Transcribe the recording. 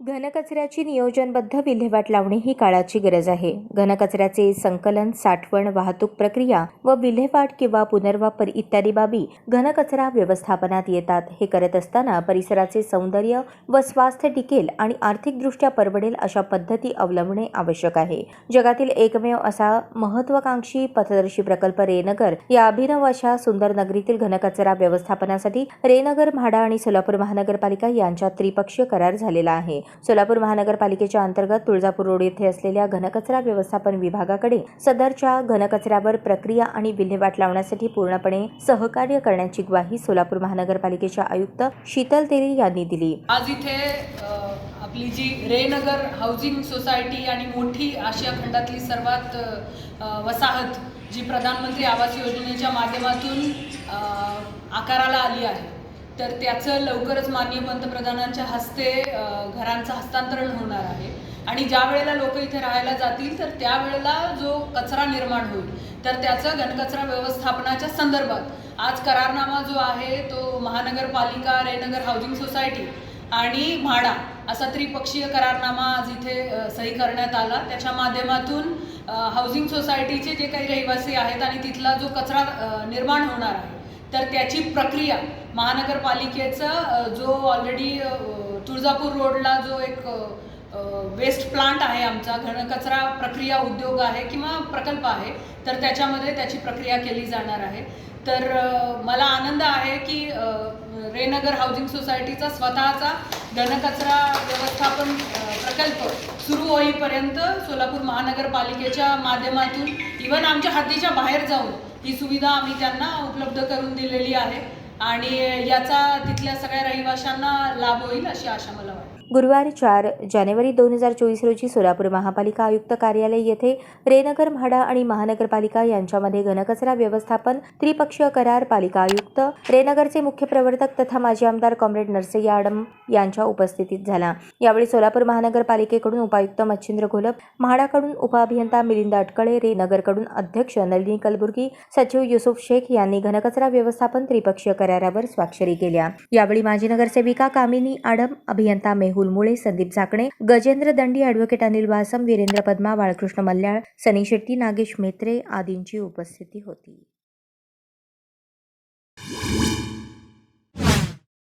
घनकचऱ्याची नियोजनबद्ध विल्हेवाट लावणे ही काळाची गरज आहे. घनकचऱ्याचे संकलन साठवण वाहतूक प्रक्रिया व विल्हेवाट किंवा पुनर्वापर इत्यादी बाबी घनकचरा व्यवस्थापनात येतात. हे करत असताना परिसराचे सौंदर्य व स्वास्थ्य टिकेल आणि आर्थिकदृष्ट्या परवडेल अशा पद्धती अवलंबणे आवश्यक आहे. जगातील एकमेव असा महत्वाकांक्षी पथदर्शी प्रकल्प रेनगर या अभिनव अशा सुंदर नगरीतील घनकचरा व्यवस्थापनासाठी रेनगर म्हाडा आणि सोलापूर महानगरपालिका यांच्यात त्रिपक्षीय करार झालेला आहे. सोलापूर महानगरपालिकेच्या अंतर्गत तुळजापूर रोड येथे असलेल्या घनकचरा व्यवस्थापन विभागाकडे सदरच्या घनकचऱ्यावर प्रक्रिया आणि विल्हेवाट लावण्यासाठी पूर्णपणे सहकार्य करण्याची ग्वाही सोलापूर महानगरपालिकेच्या आयुक्त शीतल तेली यांनी दिली. आज इथे आपली जी रेनगर हाऊसिंग सोसायटी आणि मोठी आशिया खंडातली सर्वात वसाहत जी प्रधानमंत्री आवास योजनेच्या माध्यमातून आकाराला आली आहे तर त्याचं लवकरच माननीय पंतप्रधानांच्या हस्ते घरांचं हस्तांतरण होणार आहे. आणि ज्या वेळेला लोक इथे राहायला जातील तर त्यावेळेला जो कचरा निर्माण होईल तर त्याचं घनकचरा व्यवस्थापनाच्या संदर्भात. आज करारनामा जो आहे तो महानगरपालिका रेनगर हाऊसिंग सोसायटी आणि म्हाडा असा त्रिपक्षीय करारनामा आज इथे सही करण्यात आला. त्याच्या माध्यमातून हाऊसिंग सोसायटीचे जे काही रहिवासी आहेत आणि तिथला जो कचरा निर्माण होणार आहे तर त्याची प्रक्रिया महानगरपालिकेचा जो ऑलरेडी तुळजापूर रोडला जो एक वेस्ट प्लांट आहे आमचा घनकचरा प्रक्रिया उद्योग आहे किंवा प्रकल्प आहे तर त्याच्यामध्ये त्याची प्रक्रिया केली जाणार आहे. तर मला आनंद आहे की रेनगर हाऊसिंग सोसायटीचा स्वतःचा घनकचरा व्यवस्थापन प्रकल्प सुरू होईपर्यंत सोलापूर महानगरपालिकेच्या माध्यमातून इवन आमच्या हद्दीच्या बाहेर जाऊन ही सुविधा आम्ही त्यांना उपलब्ध करून दिलेली आहे. आणि याचा तिथल्या सगळ्या रहिवाशांना लाभ होईल अशी आशा मला वाटते. गुरुवार चार जानेवारी दोन हजार चोवीस रोजी सोलापूर महापालिका आयुक्त कार्यालय येथे रेनगर म्हाडा आणि महानगरपालिका यांच्यामध्ये घनकचरा व्यवस्थापन त्रिपक्षीय करार पालिका आयुक्त रेनगरचे मुख्य प्रवर्तक तथा माजी आमदार कॉम्रेड नरसय्या आडम यांच्या उपस्थितीत झाला. यावेळी सोलापूर महानगरपालिकेकडून उपायुक्त मच्छिंद्र घोलप म्हाडाकडून उपअभियंता मिलिंद अटकळे रेनगरकडून अध्यक्ष नलिनी कलबुर्गी सचिव युसुफ शेख यांनी घनकचरा व्यवस्थापन त्रिपक्षीय करारावर स्वाक्षरी केल्या. यावेळी माजी नगरसेविका कामिनी आडम अभियंता मेहू मुळे संदीप झाकणे गजेंद्र दंडी ॲडव्होकेट अनिल वासम वीरेंद्र पद्मा बाळकृष्ण मल्याळ सनी शेट्टी नागेश मेत्रे आदींची उपस्थिती होती.